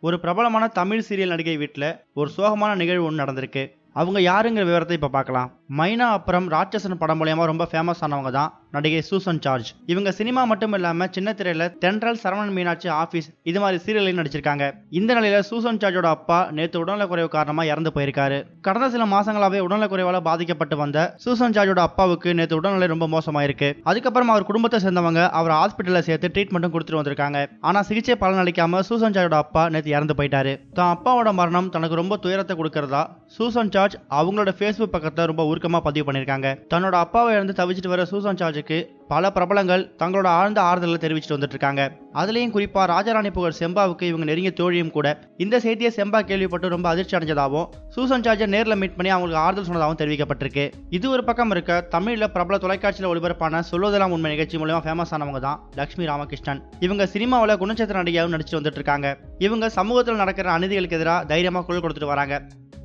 ஒரு பிரபலமான தமிழ் சீரியல் நடிகை வீட்டில் ஒரு சோகமான நிகழ்வு ஒன்று நடந்திருக்கு. அவங்க யாருங்கிற விவரத்தை இப்போ பார்க்கலாம். மைனா அப்புறம் ராட்சசன் படம் மூலயமா ரொம்ப ஃபேமஸ் ஆனவங்க தான் நடிகை சூசன் சார்ஜ். இவங்க சினிமா மட்டும் இல்லாம சின்ன திரையில தென்றல் சரவணன் மீனாட்சி ஆஃபீஸ் இது மாதிரி சீரியலையும் நடிச்சிருக்காங்க. இந்த நிலையில சூசன் சார்ஜோட அப்பா நேற்று உடல்நலக்குறைவு காரணமா இறந்து போயிருக்காரு. கடந்த சில மாசங்களாவே உடல்நலக்குறைவால பாதிக்கப்பட்டு வந்த சூசன் சார்ஜோட அப்பாவுக்கு நேற்று உடல்நிலை ரொம்ப மோசமாயிருக்கு. அதுக்கப்புறம் அவர் குடும்பத்தை சேர்ந்தவங்க அவர் ஹாஸ்பிட்டல்ல சேர்த்து ட்ரீட்மெண்ட்டும் கொடுத்துட்டு வந்திருக்காங்க. ஆனா சிகிச்சை பலனளிக்காம சூசன் சார்ஜோட அப்பா நேற்று இறந்து போயிட்டாரு. தான் அப்பாவோட மரணம் தனக்கு ரொம்ப துயரத்தை கொடுக்கறதா சூசன் சார்ஜ் அவங்களோட ஃபேஸ்புக் பக்கத்தை ரொம்ப சுருக்கமாக பதிவு பண்ணியிருக்காங்க தன்னோட அப்பாவை இருந்து தவிச்சிட்டு வர சூசன் சார்ஜுக்கு பல பிரபலங்கள் தங்களோட ஆழ்ந்த ஆறுதலை தெரிவிச்சிட்டு வந்துட்டு இருக்காங்க அதுலேயும் குறிப்பா ராஜராணி புகழ் செம்பாவுக்கு இவங்க நெருங்கிய தோழியும் கூட. இந்த செய்தியை செம்பா கேள்விப்பட்டு ரொம்ப அதிர்ச்சி அடைஞ்சதாகவும் சூசன் சார்ஜை நேரில் மீட் பண்ணி அவங்களுக்கு ஆறுதல் சொன்னதாகவும் தெரிவிக்கப்பட்டிருக்கு. இது ஒரு பக்கம் இருக்க தமிழில் பிரபல தொலைக்காட்சியில் ஒளிபரப்பான சொல்வதெல்லாம் உண்மை நிகழ்ச்சி மூலமா ஃபேமஸ் ஆனவங்க தான் லட்சுமி ராமகிருஷ்ணன். இவங்க சினிமாவில் குணச்சேத்திர நடிகையாகவும் நடிச்சிட்டு வந்துட்டு இருக்காங்க இவங்க சமூகத்தில் நடக்கிற அநீதிகளுக்கு எதிராக தைரியமாக குரல் கொடுத்துட்டு வராங்க.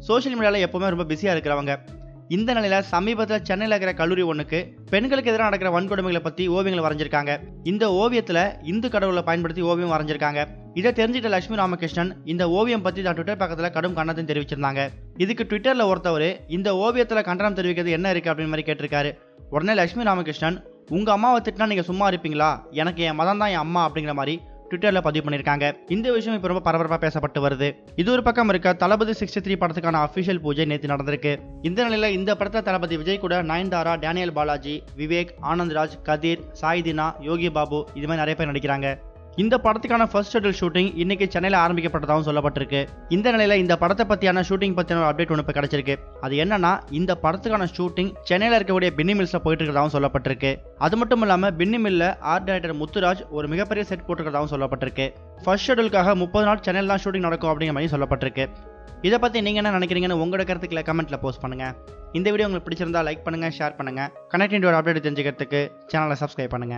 சோஷியல் மீடியாவில் எப்பவுமே ரொம்ப பிஸியாக இருக்கிறவங்க. இந்த நிலையில சமீபத்தில் சென்னையில் இருக்கிற கல்லூரி ஒன்றுக்கு பெண்களுக்கு எதிராக நடக்கிற வன்கொடுமைகளை பற்றி ஓவியங்களை வரைஞ்சிருக்காங்க. இந்த ஓவியத்தில் இந்து கடவுளை பயன்படுத்தி ஓவியம் வரைஞ்சிருக்காங்க. இதை தெரிஞ்சிட்ட லட்சுமி ராமகிருஷ்ணன் இந்த ஓவியம் பற்றி தான் ட்விட்டர் பக்கத்தில் கடும் கண்டனம் தெரிவிச்சிருந்தாங்க. இதுக்கு ட்விட்டரில் ஒருத்தவர் இந்த ஓவியத்தில் கண்டனம் தெரிவிக்கிறது என்ன இருக்கு அப்படின்னு மாதிரி கேட்டிருக்காரு. உடனே லட்சுமி ராமகிருஷ்ணன் உங்க அம்மாவை திட்டினா நீங்க சும்மா இருப்பீங்களா? எனக்கு என் மதம் தான் என் அம்மா அப்படிங்கிற மாதிரி ட்விட்டர்ல பதிவு பண்ணியிருக்காங்க இந்த விஷயம் இப்போ ரொம்ப பரபரப்பாக பேசப்பட்டு வருது. இது ஒரு பக்கம் இருக்க தளபதி சிக்ஸ்டி த்ரீ படத்துக்கான அஃபிஷியல் பூஜை நேற்று நடந்திருக்கு. இந்த நிலையில இந்த படத்தில் தளபதி விஜய் கூட நயன்தாரா டேனியல் பாலாஜி விவேக் ஆனந்த்ராஜ் கதிர் சாய்தினா யோகி பாபு இது மாதிரி நிறைய பேர் நடிக்கிறாங்க. இந்த படத்துக்கான ஃபர்ஸ்ட் ஷெட்யூல் ஷூட்டிங் இன்னைக்கு சென்னையில் ஆரம்பிக்கப்பட்டதாகவும் சொல்லப்பட்டிருக்கு. இந்த நிலையில இந்த படத்தை பத்தியான ஷூட்டிங் பத்தின ஒரு அப்டேட் ஒன்று இப்போ கிடைச்சிருக்கு. அது என்னன்னா இந்த படத்துக்கான ஷூட்டிங் சென்னையில் இருக்கக்கூடிய பின்னி மில்ஸ்ல போயிட்டு இருக்கிறதாகவும் சொல்லப்பட்டிருக்கு. அது மட்டும் இல்லாம பின்னி மில்ல ஆர்ட் டைரக்டர் முத்துராஜ் ஒரு மிகப்பெரிய செட் போட்டிருக்கிறதாகவும் சொல்லப்பட்டிருக்கு. ஃபர்ஸ்ட் ஷெட்யூலுக்காக முப்பது நாள் சென்னையில் தான் ஷூட்டிங் நடக்கும் அப்படிங்கிற மாதிரி சொல்லப்பட்டிருக்கு. இதை பத்தி நீங்க என்ன நினைக்கிறீங்கன்னு உங்களோட கருத்துக்களை கமெண்ட்ல போஸ்ட் பண்ணுங்க. இந்த வீடியோ உங்களுக்கு பிடிச்சிருந்தா லைக் பண்ணுங்க ஷேர் பண்ணுங்க. இண்டியோட அப்டேட் தெரிஞ்சுக்கிறதுக்கு சேனலை சப்ஸ்கிரைப் பண்ணுங்க.